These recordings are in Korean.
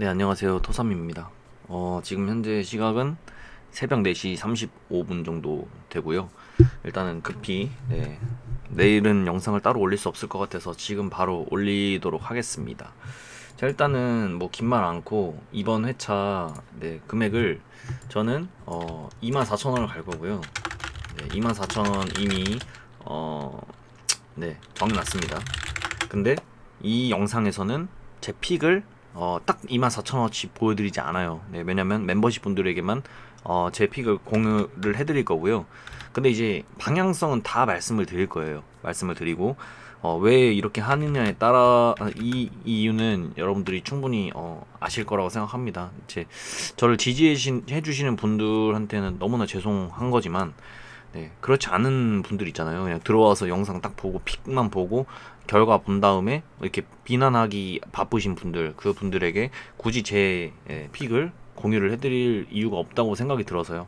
네, 안녕하세요. 토삼입니다. 어, 지금 현재 시각은 새벽 4시 35분 정도 되고요. 일단은 급히, 네, 내일은 영상을 따로 올릴 수 없을 것 같아서 지금 바로 올리도록 하겠습니다. 자, 일단은 뭐 긴 말 않고 이번 회차, 네, 금액을 저는, 어, 24,000원을 갈 거고요. 네, 24,000원 이미, 어, 네, 정해놨습니다. 근데 이 영상에서는 제 픽을 어, 딱 24,000원어치 보여드리지 않아요. 네, 왜냐면 멤버십 분들에게만 어, 제 픽을 공유를 해드릴 거고요. 근데 이제 방향성은 다 말씀을 드릴 거예요. 말씀을 드리고 어, 왜 이렇게 하느냐에 따라 이, 이 이유는 여러분들이 충분히 어, 아실 거라고 생각합니다. 제 저를 지지해 주시는 분들한테는 너무나 죄송한 거지만 네, 그렇지 않은 분들 있잖아요. 그냥 들어와서 영상 딱 보고 픽만 보고 결과 본 다음에 이렇게 비난하기 바쁘신 분들 그 분들에게 굳이 제 예, 픽을 공유를 해드릴 이유가 없다고 생각이 들어서요.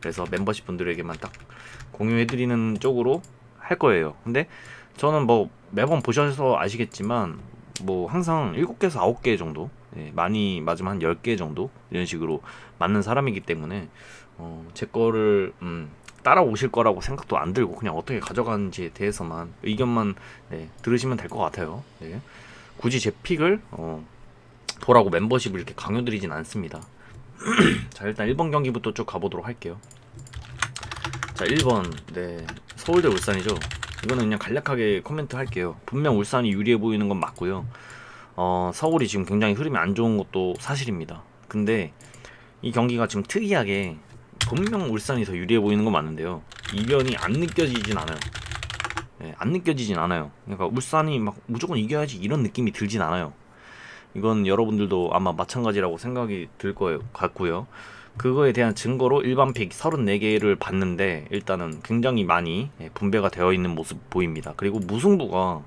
그래서 멤버십 분들에게만 딱 공유해드리는 쪽으로 할 거예요. 근데 저는 뭐 매번 보셔서 아시겠지만 뭐 항상 7개에서 9개 정도 예, 많이 맞으면 한 10개 정도 이런 식으로 맞는 사람이기 때문에 어, 제 거를 음, 따라오실 거라고 생각도 안 들고 그냥 어떻게 가져가는지에 대해서만 의견만 네, 들으시면 될 것 같아요. 네. 굳이 제 픽을 어, 보라고 멤버십을 이렇게 강요드리진 않습니다. 자 일단 1번 경기부터 쭉 가보도록 할게요. 자 1번 네 서울대 울산이죠. 이거는 그냥 간략하게 코멘트 할게요. 분명 울산이 유리해 보이는 건 맞고요. 어, 서울이 지금 굉장히 흐름이 안 좋은 것도 사실입니다. 근데 이 경기가 지금 특이하게 분명 울산이 더 유리해 보이는 건 맞는데요. 이변이 안 느껴지진 않아요. 네, 안 느껴지진 않아요. 그러니까 울산이 막 무조건 이겨야지 이런 느낌이 들진 않아요. 이건 여러분들도 아마 마찬가지라고 생각이 들 거예요. 같고요. 그거에 대한 증거로 일반 픽 34개를 봤는데 일단은 굉장히 많이 예, 분배가 되어 있는 모습 보입니다. 그리고 무승부가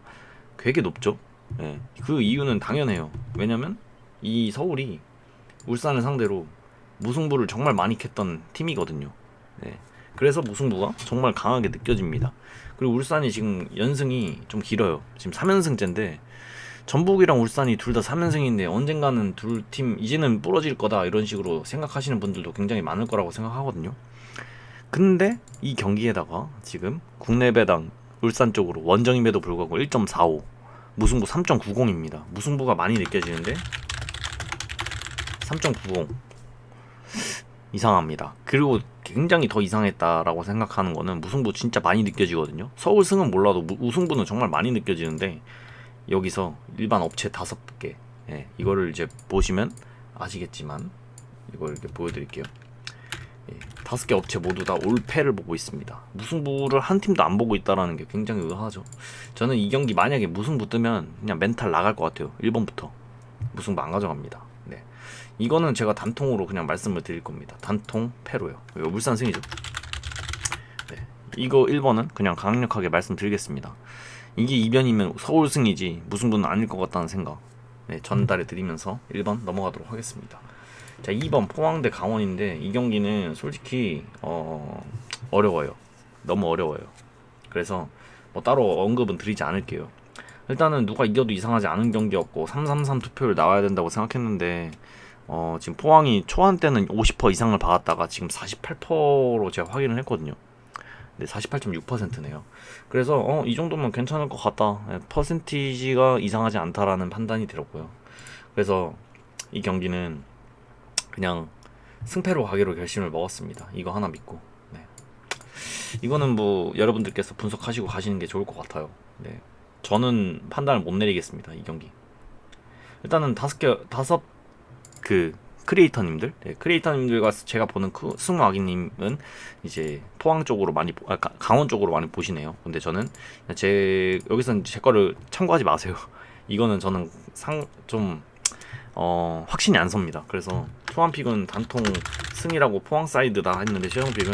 되게 높죠. 예, 그 이유는 당연해요. 왜냐면 이 서울이 울산을 상대로 무승부를 정말 많이 캤던 팀이거든요. 네. 그래서 무승부가 정말 강하게 느껴집니다. 그리고 울산이 지금 연승이 좀 길어요. 지금 3연승째인데 전북이랑 울산이 둘 다 3연승인데 언젠가는 둘 팀 이제는 부러질 거다 이런 식으로 생각하시는 분들도 굉장히 많을 거라고 생각하거든요. 근데 이 경기에다가 지금 국내 배당 울산 쪽으로 원정임에도 불구하고 1.45 무승부 3.90입니다. 무승부가 많이 느껴지는데 3.90 이상합니다. 그리고 굉장히 더 이상했다라고 생각하는 거는 무승부 진짜 많이 느껴지거든요. 서울 승은 몰라도 우승부는 정말 많이 느껴지는데 여기서 일반 업체 다섯 개 예, 이거를 이제 보시면 아시겠지만 이걸 이렇게 보여드릴게요. 예, 다섯 개 업체 모두 다 올패를 보고 있습니다. 무승부를 한 팀도 안 보고 있다라는 게 굉장히 의아하죠. 저는 이 경기 만약에 무승부 뜨면 그냥 멘탈 나갈 것 같아요. 1번부터 무승부 안 가져갑니다. 이거는 제가 단통으로 그냥 말씀을 드릴 겁니다. 단통 패로요. 이거 물산 승이죠. 네. 이거 1번은 그냥 강력하게 말씀드리겠습니다. 이게 이변이면 서울 승이지 무승부는 아닐 것 같다는 생각 네, 전달해 드리면서 1번 넘어가도록 하겠습니다. 자 2번 포항대 강원인데 이 경기는 솔직히 어, 어려워요. 너무 어려워요. 그래서 뭐 따로 언급은 드리지 않을게요. 일단은 누가 이겨도 이상하지 않은 경기였고 333 투표율 나와야 된다고 생각했는데 어, 지금 포항이 초안 때는 50% 이상을 받았다가 지금 48%로 제가 확인을 했거든요. 네, 48.6%네요. 그래서 어, 이 정도면 괜찮을 것 같다. 네, 퍼센티지가 이상하지 않다라는 판단이 들었고요. 그래서 이 경기는 그냥 승패로 가기로 결심을 먹었습니다. 이거 하나 믿고. 네. 이거는 뭐 여러분들께서 분석하시고 가시는 게 좋을 것 같아요. 네. 저는 판단을 못 내리겠습니다. 이 경기. 일단은 다섯 개 다섯 그 크리에이터님들, 네, 크리에이터님들과 제가 보는 그 승우 아기님은 이제 포항 쪽으로 많이, 아, 강원 쪽으로 많이 보시네요. 근데 저는 제 여기서는 제 거를 참고하지 마세요. 이거는 저는 상 좀 어, 확신이 안 섭니다. 그래서 투안픽은 단통 승이라고 포항 사이드다 했는데 시영픽은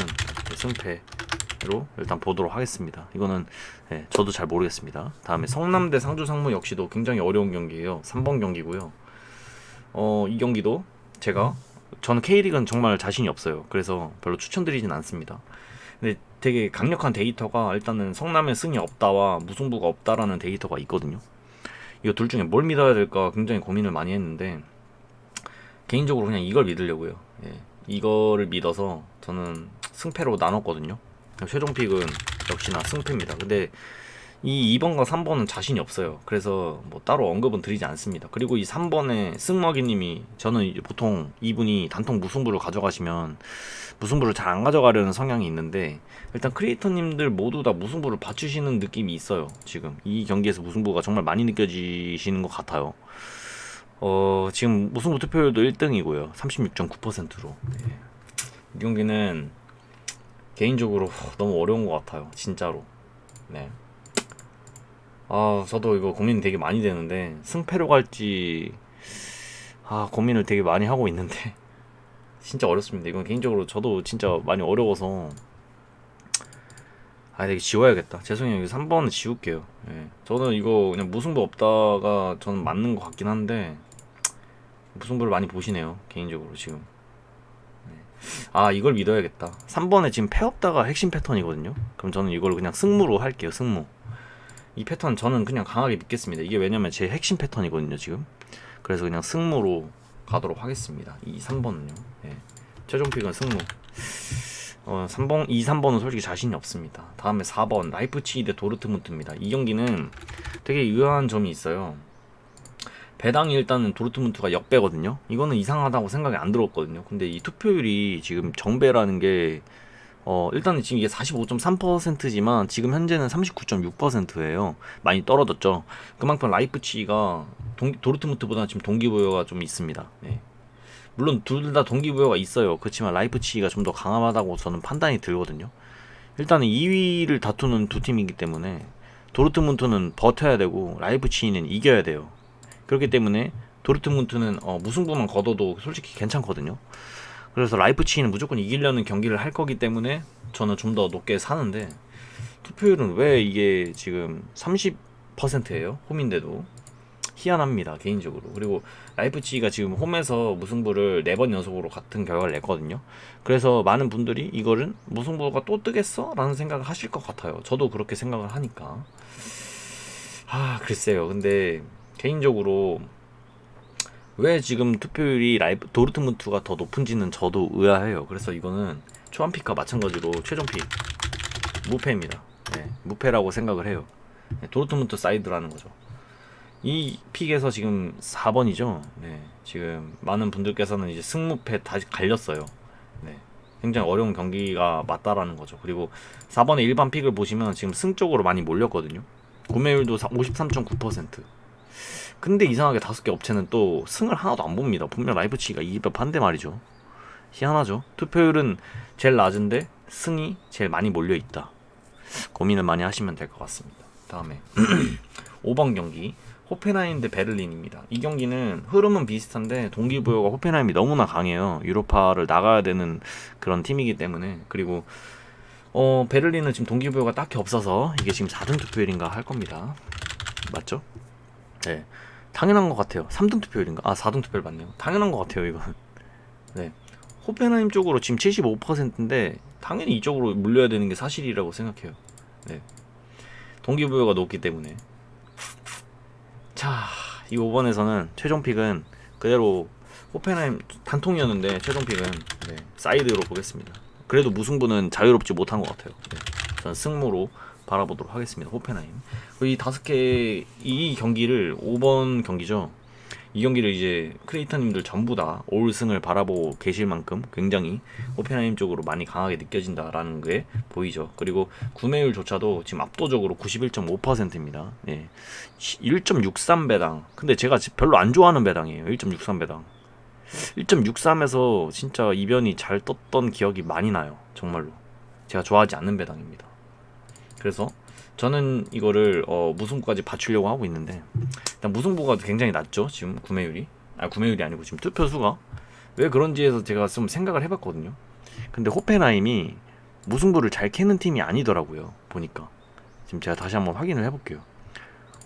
승패로 일단 보도록 하겠습니다. 이거는 네, 저도 잘 모르겠습니다. 다음에 성남대 상주 상무 역시도 굉장히 어려운 경기예요. 3번 경기고요. 어, 이 경기도 제가 저는 K리그는 정말 자신이 없어요. 그래서 별로 추천드리진 않습니다. 근데 되게 강력한 데이터가 일단은 성남의 승이 없다와 무승부가 없다라는 데이터가 있거든요. 이거 둘 중에 뭘 믿어야 될까 굉장히 고민을 많이 했는데 개인적으로 그냥 이걸 믿으려고요. 예. 이거를 믿어서 저는 승패로 나눴거든요. 최종 픽은 역시나 승패입니다. 근데 이 2번과 3번은 자신이 없어요. 그래서 뭐 따로 언급은 드리지 않습니다. 그리고 이 3번에 승먹이님이 저는 보통 이분이 단통 무승부를 가져가시면 무승부를 잘 안 가져가려는 성향이 있는데 일단 크리에이터님들 모두 다 무승부를 받치시는 느낌이 있어요. 지금 이 경기에서 무승부가 정말 많이 느껴지시는 것 같아요. 어 지금 무승부 투표율도 1등이고요. 36.9%로. 네. 이 경기는 개인적으로 너무 어려운 것 같아요. 진짜로. 네. 아, 저도 이거 고민 되게 많이 되는데 승패로 갈지 아, 고민을 되게 많이 하고 있는데 진짜 어렵습니다. 이건 개인적으로 저도 진짜 많이 어려워서 아, 되게 지워야겠다. 죄송해요. 3번은 지울게요. 예. 저는 이거 그냥 무승부 없다가 저는 맞는 것 같긴 한데 무승부를 많이 보시네요. 개인적으로 지금. 네. 아, 이걸 믿어야겠다. 3번에 지금 패 없다가 핵심 패턴이거든요. 그럼 저는 이걸 그냥 승무로 할게요. 승무. 이 패턴 저는 그냥 강하게 믿겠습니다. 이게 왜냐면 제 핵심 패턴이거든요, 지금. 그래서 그냥 승무로 가도록 하겠습니다. 이 3번은요. 예. 최종 픽은 승무. 어, 3번, 2, 3번은 솔직히 자신이 없습니다. 다음에 4번, 라이프치히 대 도르트문트입니다. 이 경기는 되게 의아한 점이 있어요. 배당이 일단은 도르트문트가 역배거든요. 이거는 이상하다고 생각이 안 들었거든요. 근데 이 투표율이 지금 정배라는 게 어, 일단은 지금 이게 45.3%지만 지금 현재는 39.6%예요. 많이 떨어졌죠. 그만큼 라이프치히가 도르트문트보다 지금 동기부여가 좀 있습니다. 네. 물론 둘 다 동기부여가 있어요. 그렇지만 라이프치히가 좀 더 강하다고 저는 판단이 들거든요. 일단은 2위를 다투는 두 팀이기 때문에 도르트문트는 버텨야 되고 라이프치히는 이겨야 돼요. 그렇기 때문에 도르트문트는 어, 무승부만 거둬도 솔직히 괜찮거든요. 그래서 라이프치히는 무조건 이기려는 경기를 할 거기 때문에 저는 좀 더 높게 사는데 투표율은 왜 이게 지금 30%예요? 홈인데도. 희한합니다 개인적으로. 그리고 라이프치히가 지금 홈에서 무승부를 4번 연속으로 같은 결과를 냈거든요. 그래서 많은 분들이 이거는 무승부가 또 뜨겠어? 라는 생각을 하실 것 같아요. 저도 그렇게 생각을 하니까. 아 글쎄요. 근데 개인적으로 왜 지금 투표율이 라이브 도르트문트가 더 높은지는 저도 의아해요. 그래서 이거는 초안픽과 마찬가지로 최종 픽 무패입니다. 네, 무패라고 생각을 해요. 네, 도르트문트 사이드라는 거죠. 이 픽에서 지금 4번이죠. 네, 지금 많은 분들께서는 이제 승무패 다시 갈렸어요. 네, 굉장히 어려운 경기가 맞다라는 거죠. 그리고 4번의 일반 픽을 보시면 지금 승 쪽으로 많이 몰렸거든요. 구매율도 53.9%. 근데 이상하게 다섯 개 업체는 또 승을 하나도 안 봅니다. 분명 라이프치가 이기법 반대 말이죠. 희한하죠. 투표율은 제일 낮은데 승이 제일 많이 몰려 있다. 고민을 많이 하시면 될 것 같습니다. 다음에 5번 경기 호펜하임 대 베를린입니다. 이 경기는 흐름은 비슷한데 동기부여가 호펜하임이 너무나 강해요. 유로파를 나가야 되는 그런 팀이기 때문에 그리고 어 베를린은 지금 동기부여가 딱히 없어서 이게 지금 4등 투표율인가 할 겁니다. 맞죠? 네. 당연한 것 같아요. 3등 투표율인가? 아, 4등 투표율 맞네요. 당연한 것 같아요, 이건. 네. 호펜하임 쪽으로 지금 75%인데 당연히 이쪽으로 물려야 되는 게 사실이라고 생각해요. 네. 동기부여가 높기 때문에. 자, 이 5번에서는 최종 픽은 그대로 호펜하임 단통이었는데 최종 픽은 네, 사이드로 보겠습니다. 그래도 무승부는 자유롭지 못한 것 같아요. 네. 저는 승무로 바라보도록 하겠습니다. 호펜하임. 이 다섯 개 이 경기를 5번 경기죠. 이 경기를 이제 크리에이터님들 전부 다 올승을 바라보고 계실 만큼 굉장히 호펜하임 쪽으로 많이 강하게 느껴진다라는 게 보이죠. 그리고 구매율조차도 지금 압도적으로 91.5%입니다. 예. 1.63배당. 근데 제가 별로 안 좋아하는 배당이에요. 1.63배당. 1.63에서 진짜 이변이 잘 떴던 기억이 많이 나요. 정말로. 제가 좋아하지 않는 배당입니다. 그래서 저는 이거를 어, 무승부까지 받추려고 하고 있는데 일단 무승부가 굉장히 낮죠 지금 구매율이. 아 구매율이 아니고 지금 투표 수가. 왜 그런지에서 제가 좀 생각을 해봤거든요. 근데 호펜하임이 무승부를 잘 캐는 팀이 아니더라고요 보니까. 지금 제가 다시 한번 확인을 해볼게요.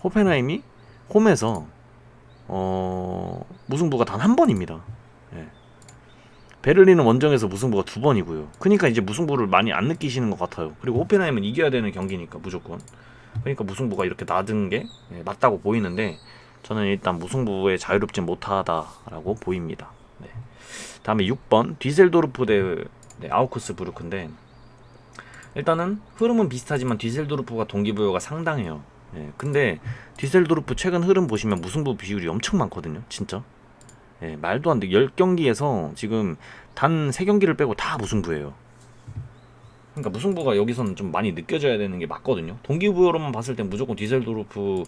호펜하임이 홈에서 어 무승부가 단 한 번입니다. 예. 베를린은 원정에서 무승부가 두 번이고요. 그러니까 이제 무승부를 많이 안 느끼시는 것 같아요. 그리고 호펜하임은 이겨야 되는 경기니까 무조건. 그러니까 무승부가 이렇게 낮은 게 예, 맞다고 보이는데 저는 일단 무승부에 자유롭지 못하다라고 보입니다. 네. 다음에 6번 디셀도르프 대 네, 아우크스 부르크인데 일단은 흐름은 비슷하지만 디셀도르프가 동기부여가 상당해요. 예, 근데 디셀도르프 최근 흐름 보시면 무승부 비율이 엄청 많거든요. 진짜. 예, 말도 안 돼. 10경기에서 지금 단 3경기를 빼고 다 무승부예요. 그러니까 무승부가 여기서는 좀 많이 느껴져야 되는 게 맞거든요. 동기부여로만 봤을 땐 무조건 디셀도르프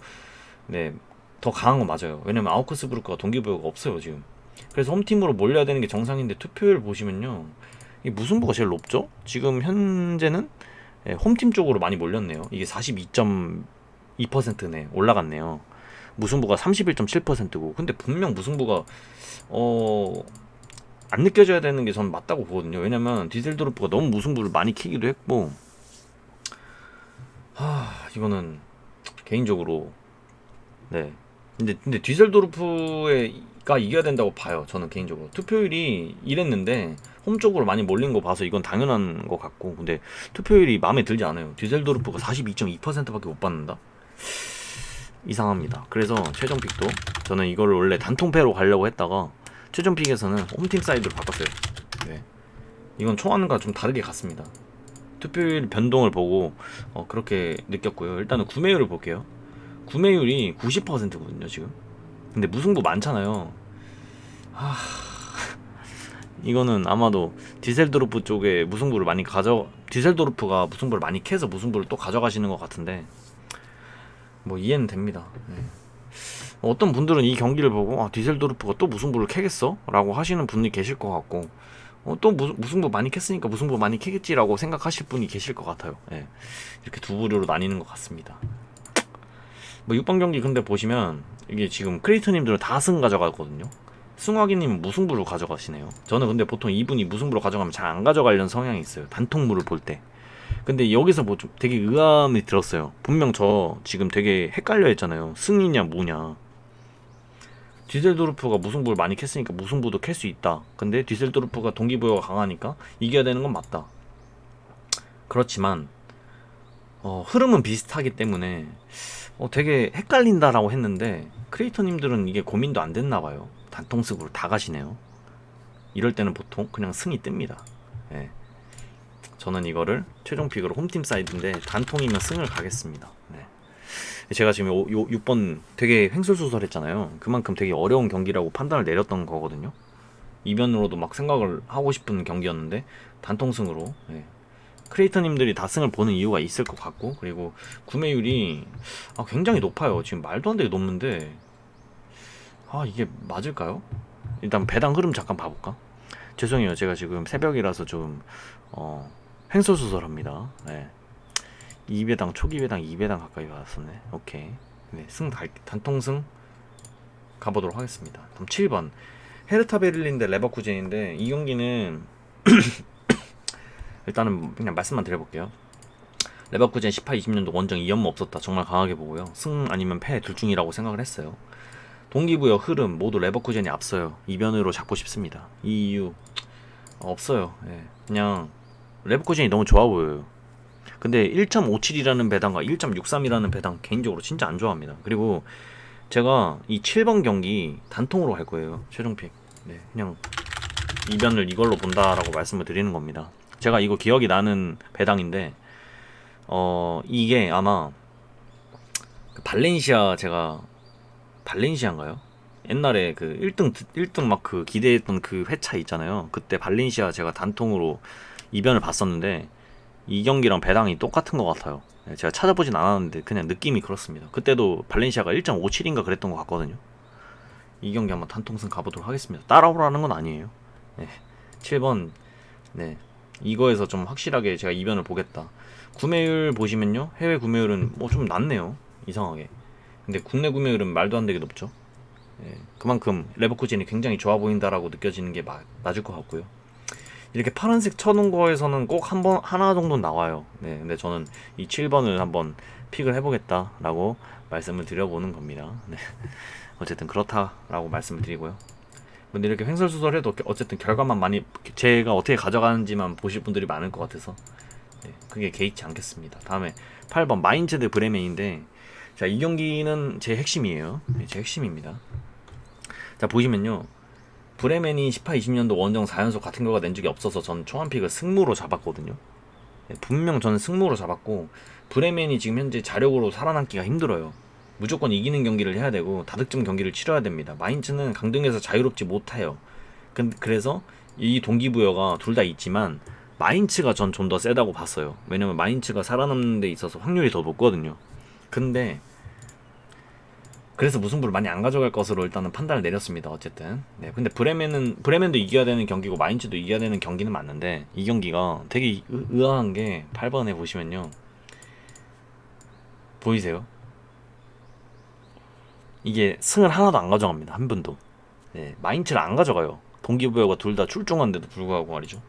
네, 더 강한 건 맞아요. 왜냐면 아우크스부르크가 동기부여가 없어요, 지금. 그래서 홈팀으로 몰려야 되는 게 정상인데 투표율 보시면요. 이 무승부가 제일 높죠? 지금 현재는 예, 홈팀 쪽으로 많이 몰렸네요. 이게 42.2%네. 올라갔네요. 무승부가 31.7%고. 근데 분명 무승부가 어... 안 느껴져야 되는 게 저는 맞다고 보거든요. 왜냐면 디셀도르프가 너무 무승부를 많이 키기도 했고 하, 이거는 개인적으로 네. 근데 근데 디셀도르프가 이겨야 된다고 봐요. 저는 개인적으로 투표율이 이랬는데 홈 쪽으로 많이 몰린 거 봐서 이건 당연한 것 같고 근데 투표율이 마음에 들지 않아요. 디셀도르프가 42.2%밖에 못 받는다. 이상합니다. 그래서 최종 픽도 저는 이걸 원래 단통패로 가려고 했다가 최종 픽에서는 홈팀 사이드로 바꿨어요. 네. 이건 초안과 좀 다르게 갔습니다. 투표율 변동을 보고 어, 그렇게 느꼈고요. 일단은 구매율을 볼게요. 구매율이 90%거든요, 지금. 근데 무승부 많잖아요. 하... 이거는 아마도 디셀도르프 쪽에 무승부를 많이 가져 디셀도르프가 무승부를 많이 캐서 무승부를 또 가져가시는 것 같은데 뭐 이해는 됩니다. 네. 어떤 분들은 이 경기를 보고 아, 디셀도르프가 또 무승부를 캐겠어? 라고 하시는 분이 계실 것 같고 어, 또 무, 무승부 많이 캤으니까 무승부 많이 캐겠지라고 생각하실 분이 계실 것 같아요. 예. 이렇게 두 부류로 나뉘는 것 같습니다. 뭐 6번 경기 근데 보시면 이게 지금 크리에이터님들은 다 승 가져가거든요. 승화기님은 무승부로 가져가시네요. 저는 근데 보통 이분이 무승부로 가져가면 잘 안 가져가려는 성향이 있어요. 단통물을 볼 때. 근데 여기서 뭐 좀 되게 의아함이 들었어요. 분명 저 지금 되게 헷갈려 했잖아요. 승이냐 뭐냐. 디셀도르프가 무승부를 많이 캤으니까 무승부도 캘 수 있다. 근데 디셀도르프가 동기부여가 강하니까 이겨야 되는 건 맞다. 그렇지만 어, 흐름은 비슷하기 때문에 어, 되게 헷갈린다라고 했는데 크리에이터님들은 이게 고민도 안 됐나 봐요. 단통승으로 다 가시네요. 이럴 때는 보통 그냥 승이 뜹니다. 예. 저는 이거를 최종 픽으로 홈팀 사이드인데 단통이면 승을 가겠습니다. 네. 제가 지금 요, 요 6번 되게 횡설수설했잖아요. 그만큼 되게 어려운 경기라고 판단을 내렸던 거거든요. 이변으로도 막 생각을 하고 싶은 경기였는데 단통승으로 예. 크리에이터님들이 다 승을 보는 이유가 있을 것 같고 그리고 구매율이 아, 굉장히 높아요. 지금 말도 안 되게 높는데 아 이게 맞을까요? 일단 배당 흐름 잠깐 봐볼까? 죄송해요. 제가 지금 새벽이라서 좀 어, 횡설수설합니다. 네. 2배당 초기 배당 2배당 가까이 받았었네. 오케이. 네, 승 달, 단통승 가보도록 하겠습니다. 그럼 7번 헤르타 베를린 대 레버쿠젠인데 이 경기는 일단은 그냥 말씀만 드려볼게요. 레버쿠젠 18, 20년도 원정 2연무 없었다. 정말 강하게 보고요. 승 아니면 패 둘 중이라고 생각을 했어요. 동기부여 흐름 모두 레버쿠젠이 앞서요. 이변으로 잡고 싶습니다. 이 이유 없어요. 예. 그냥 레버쿠젠이 너무 좋아 보여요. 근데 1.57이라는 배당과 1.63이라는 배당 개인적으로 진짜 안 좋아합니다. 그리고 제가 이 7번 경기 단통으로 할 거예요. 최종 픽. 네, 그냥 이변을 이걸로 본다라고 말씀을 드리는 겁니다. 제가 이거 기억이 나는 배당인데 어 이게 아마 그 발렌시아 제가 발렌시아인가요? 옛날에 그 1등 1등 막 그 기대했던 그 회차 있잖아요. 그때 발렌시아 제가 단통으로 이변을 봤었는데 이 경기랑 배당이 똑같은 것 같아요. 네, 제가 찾아보진 않았는데 그냥 느낌이 그렇습니다. 그때도 발렌시아가 1.57인가 그랬던 것 같거든요. 이 경기 한번 단통승 가보도록 하겠습니다. 따라오라는 건 아니에요. 네, 7번 네 이거에서 좀 확실하게 제가 이변을 보겠다. 구매율 보시면요. 해외 구매율은 뭐 좀 낮네요. 이상하게. 근데 국내 구매율은 말도 안 되게 높죠. 예, 그만큼 레버쿠젠이 굉장히 좋아 보인다라고 느껴지는 게 마, 맞을 것 같고요. 이렇게 파란색 쳐놓은 거에서는 꼭 한 번 하나 정도 나와요. 네, 근데 저는 이 7번을 한번 픽을 해보겠다라고 말씀을 드려보는 겁니다. 네. 어쨌든 그렇다라고 말씀을 드리고요. 근데 이렇게 횡설수설해도 어쨌든 결과만 많이 제가 어떻게 가져가는지만 보실 분들이 많을 것 같아서 네, 그게 개의치 않겠습니다. 다음에 8번 마인츠 대 브레멘인데 자, 이 경기는 제 핵심이에요. 네, 제 핵심입니다. 자, 보시면요. 브레멘이 18, 20년도 원정 4연속 같은 결과 낸 적이 없어서 전 초안픽을 승무로 잡았거든요. 예, 분명 저는 승무로 잡았고 브레멘이 지금 현재 자력으로 살아남기가 힘들어요. 무조건 이기는 경기를 해야 되고 다득점 경기를 치러야 됩니다. 마인츠는 강등에서 자유롭지 못해요. 근- 그래서 이 동기부여가 둘 다 있지만 마인츠가 전 좀 더 세다고 봤어요. 왜냐면 마인츠가 살아남는 데 있어서 확률이 더 높거든요. 근데 그래서 무승부를 많이 안 가져갈 것으로 일단은 판단을 내렸습니다. 어쨌든. 네. 근데 브레멘은 브레멘도 이겨야 되는 경기고 마인츠도 이겨야 되는 경기는 맞는데 이 경기가 되게 의- 의아한 게 8번에 보시면요. 보이세요? 이게 승을 하나도 안 가져갑니다. 한 분도. 네, 마인츠를 안 가져가요. 동기부여가 둘 다 출중한데도 불구하고 말이죠.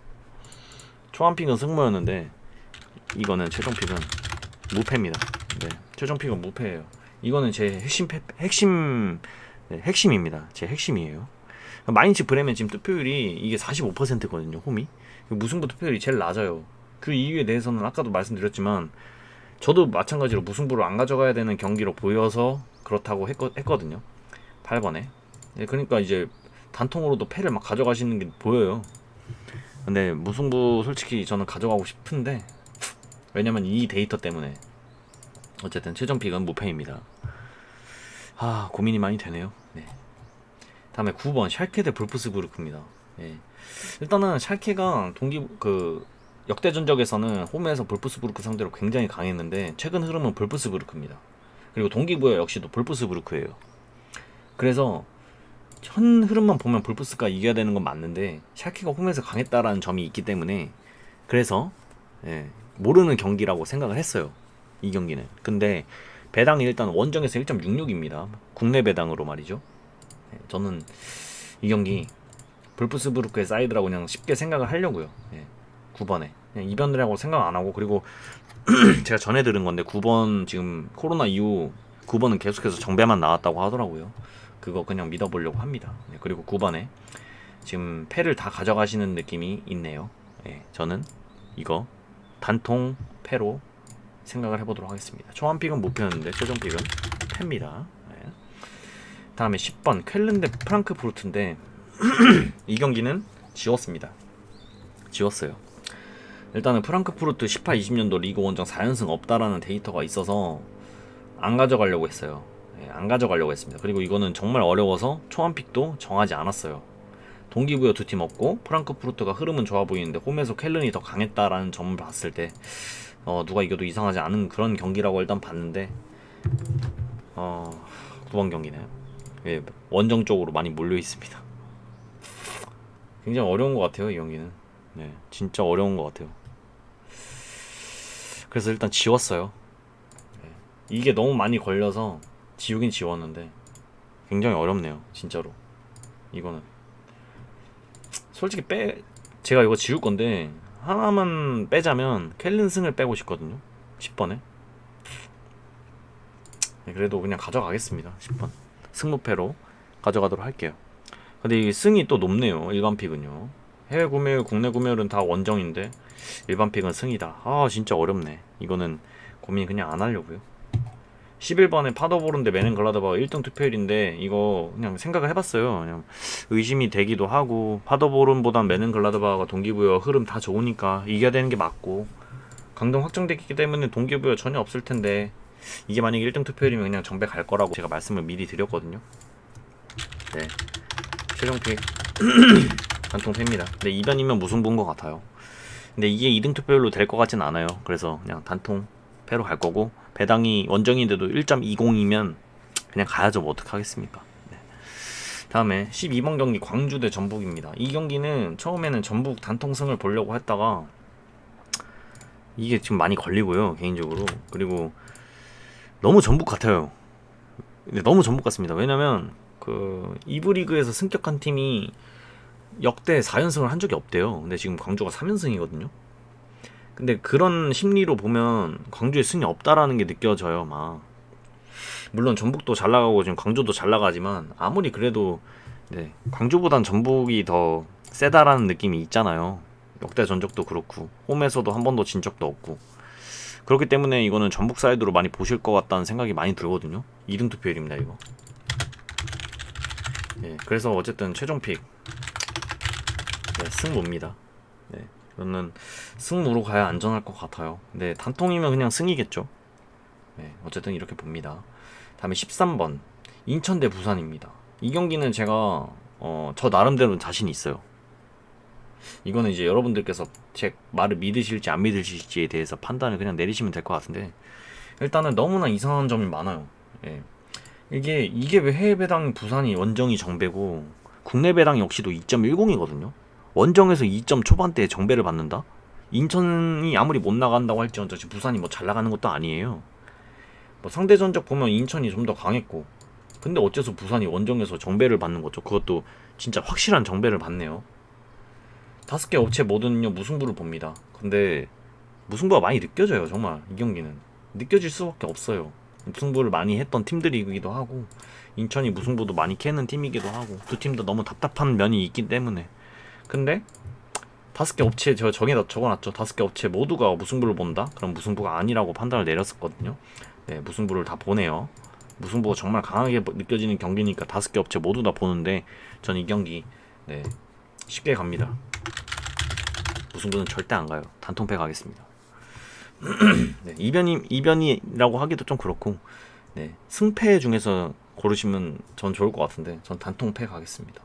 초안픽은 승무였는데 이거는 최종픽은 무패입니다. 네, 최종픽은 무패예요. 이거는 제 핵심 패, 핵심 네, 핵심입니다. 제 핵심이에요. 마인츠 브레멘 지금 투표율이 이게 45%거든요. 홈이 무승부 투표율이 제일 낮아요. 그 이유에 대해서는 아까도 말씀드렸지만 저도 마찬가지로 무승부를 안 가져가야 되는 경기로 보여서 그렇다고 했거, 했거든요. 8번에. 네, 그러니까 이제 단통으로도 패를 막 가져가시는 게 보여요. 근데 무승부 솔직히 저는 가져가고 싶은데 왜냐면 이 데이터 때문에 어쨌든 최종 픽은 무패입니다. 아 고민이 많이 되네요. 네. 다음에 9번 샬케 대 볼프스부르크입니다. 예. 일단은 샬케가 동기 그 역대 전적에서는 홈에서 볼프스부르크 상대로 굉장히 강했는데 최근 흐름은 볼프스부르크입니다. 그리고 동기부여 역시도 볼프스부르크예요. 그래서 현 흐름만 보면 볼프스가 이겨야 되는 건 맞는데 샬케가 홈에서 강했다라는 점이 있기 때문에 그래서 예, 모르는 경기라고 생각을 했어요. 이 경기는. 근데 배당이 일단 원정에서 1.66입니다. 국내 배당으로 말이죠. 예, 저는 이 경기 볼프스부르크의 사이드라고 그냥 쉽게 생각을 하려고요. 예, 9번에 그냥 이변이라고 생각 안 하고 그리고 제가 전에 들은 건데 9번 지금 코로나 이후 9번은 계속해서 정배만 나왔다고 하더라고요. 그거 그냥 믿어보려고 합니다. 네, 그리고 9번에 지금 패를 다 가져가시는 느낌이 있네요. 예, 저는 이거 단통 패로 생각을 해보도록 하겠습니다. 초안 픽은 목표였는데 최종 픽은 패입니다. 네. 다음에 10번 쾰른 대 프랑크푸르트인데 이 경기는 지웠습니다. 지웠어요. 일단은 프랑크푸르트 18, 20년도 리그 원정 4연승 없다라는 데이터가 있어서 안 가져가려고 했어요. 예, 안 가져가려고 했습니다. 그리고 이거는 정말 어려워서 초안 픽도 정하지 않았어요. 동기부여 두 팀 없고 프랑크푸르트가 흐름은 좋아 보이는데 홈에서 켈른이 더 강했다라는 점을 봤을 때 어, 누가 이겨도 이상하지 않은 그런 경기라고 일단 봤는데 어, 9번 경기는 예, 원정 쪽으로 많이 몰려 있습니다. 굉장히 어려운 것 같아요 이 경기는. 네, 진짜 어려운 것 같아요. 그래서 일단 지웠어요. 네, 이게 너무 많이 걸려서 지우긴 지웠는데 굉장히 어렵네요 진짜로 이거는 솔직히 빼 제가 이거 지울 건데 하나만 빼자면 켈린 승을 빼고 싶거든요. 10번에. 네, 그래도 그냥 가져가겠습니다. 10번. 승무패로 가져가도록 할게요. 근데 이 승이 또 높네요. 일반 픽은요. 해외 구매율 국내 구매율은 다 원정인데 일반 픽은 승이다. 아 진짜 어렵네. 이거는 고민 그냥 안 하려고요 11번에 파더보른데 메넨 글라드바가 1등 투표율인데 이거 그냥 생각을 해봤어요. 그냥 의심이 되기도 하고 파더보른보단 메넨 글라드바가 동기부여 흐름 다 좋으니까 이겨야 되는 게 맞고 강등 확정됐기 때문에 동기부여 전혀 없을 텐데 이게 만약에 1등 투표율이면 그냥 정배 갈 거라고 제가 말씀을 미리 드렸거든요. 네. 최종픽 단통 팹니다. 근데 이변이면 무승부인 것 같아요. 근데 이게 2등 투표율로 될 것 같진 않아요. 그래서 그냥 단통 패로 갈 거고 배당이 원정인데도 1.20이면 그냥 가야죠. 뭐 어떡하겠습니까? 네. 다음에 12번 경기 광주 대 전북입니다. 이 경기는 처음에는 전북 단통승을 보려고 했다가 이게 지금 많이 걸리고요 개인적으로. 그리고 너무 전북 같아요. 근데 너무 전북 같습니다. 왜냐면 그 2부 리그에서 승격한 팀이 역대 4연승을 한 적이 없대요. 근데 지금 광주가 3연승이거든요 근데 그런 심리로 보면 광주에 승이 없다라는 게 느껴져요, 막. 물론 전북도 잘 나가고 지금 광주도 잘 나가지만 아무리 그래도 네, 광주보단 전북이 더 세다라는 느낌이 있잖아요. 역대 전적도 그렇고 홈에서도 한 번도 진 적도 없고 그렇기 때문에 이거는 전북 사이드로 많이 보실 것 같다는 생각이 많이 들거든요. 2등 투표율입니다, 이거. 예, 그래서 어쨌든 최종 픽 네, 승무입니다. 네, 이거는 승무로 가야 안전할 것 같아요. 네, 단통이면 그냥 승이겠죠. 네, 어쨌든 이렇게 봅니다. 다음에 13번 인천 대 부산입니다. 이 경기는 제가 어, 저 나름대로 자신 있어요. 이거는 이제 여러분들께서 제 말을 믿으실지 안 믿으실지에 대해서 판단을 그냥 내리시면 될 것 같은데 일단은 너무나 이상한 점이 많아요. 예. 이게 이게 왜 해외 배당 부산이 원정이 정배고 국내 배당 역시도 2.10이거든요. 원정에서 2점 초반대에 정배를 받는다? 인천이 아무리 못 나간다고 할지언정 지금 부산이 뭐 잘 나가는 것도 아니에요. 뭐 상대 전적 보면 인천이 좀 더 강했고 근데 어째서 부산이 원정에서 정배를 받는 거죠. 그것도 진짜 확실한 정배를 받네요. 다섯 개 업체 모두는요 무승부를 봅니다. 근데 무승부가 많이 느껴져요 정말 이 경기는 느껴질 수밖에 없어요. 무승부를 많이 했던 팀들이기도 하고 인천이 무승부도 많이 캐는 팀이기도 하고 두 팀도 너무 답답한 면이 있기 때문에 근데 다섯 개 업체 제가 정해다 적어놨죠. 다섯 개 업체 모두가 무승부를 본다? 그럼 무승부가 아니라고 판단을 내렸었거든요. 네 무승부를 다 보네요. 무승부가 정말 강하게 느껴지는 경기니까 다섯 개 업체 모두 다 보는데 전 이 경기 네 쉽게 갑니다. 무승부는 절대 안 가요. 단통패 가겠습니다. 네, 이변이 이변이라고 하기도 좀 그렇고 네, 승패 중에서 고르시면 전 좋을 것 같은데 전 단통패 가겠습니다.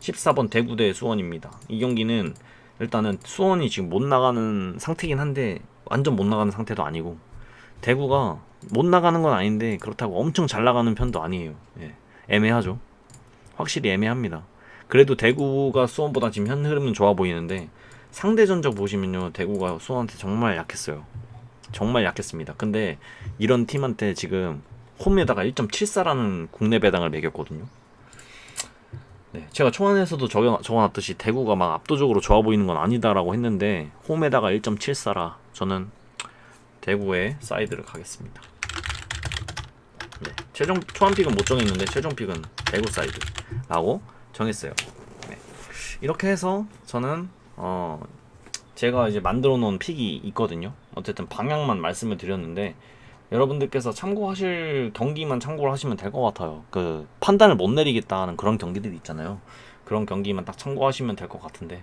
14번 대구 대 수원입니다. 이 경기는 일단은 수원이 지금 못 나가는 상태긴 한데 완전 못 나가는 상태도 아니고 대구가 못 나가는 건 아닌데 그렇다고 엄청 잘 나가는 편도 아니에요. 예, 애매하죠. 확실히 애매합니다. 그래도 대구가 수원보다 지금 현 흐름은 좋아 보이는데 상대 전적 보시면요 대구가 수원한테 정말 약했어요. 정말 약했습니다. 근데 이런 팀한테 지금 홈에다가 1.74라는 국내 배당을 매겼거든요. 네, 제가 초안에서도 적어, 적어놨듯이 대구가 막 압도적으로 좋아 보이는 건 아니다라고 했는데 홈에다가 1.74라 저는 대구의 사이드를 가겠습니다. 네, 최종 초안 픽은 못 정했는데 최종 픽은 대구 사이드라고 정했어요. 네, 이렇게 해서 저는 어 제가 이제 만들어 놓은 픽이 있거든요. 어쨌든 방향만 말씀을 드렸는데 여러분들께서 참고하실 경기만 참고를 하시면 될 것 같아요. 그 판단을 못 내리겠다는 그런 경기들이 있잖아요. 그런 경기만 딱 참고하시면 될 것 같은데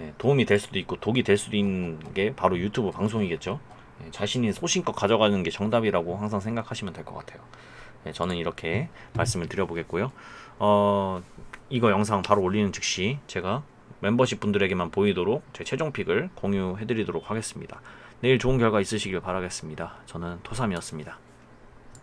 예, 도움이 될 수도 있고 독이 될 수도 있는 게 바로 유튜브 방송이겠죠. 예, 자신이 소신껏 가져가는 게 정답이라고 항상 생각하시면 될 것 같아요. 예, 저는 이렇게 말씀을 드려보겠고요. 어, 이거 영상 바로 올리는 즉시 제가 멤버십 분들에게만 보이도록 제 최종 픽을 공유해드리도록 하겠습니다. 내일 좋은 결과 있으시길 바라겠습니다. 저는 토삼이었습니다.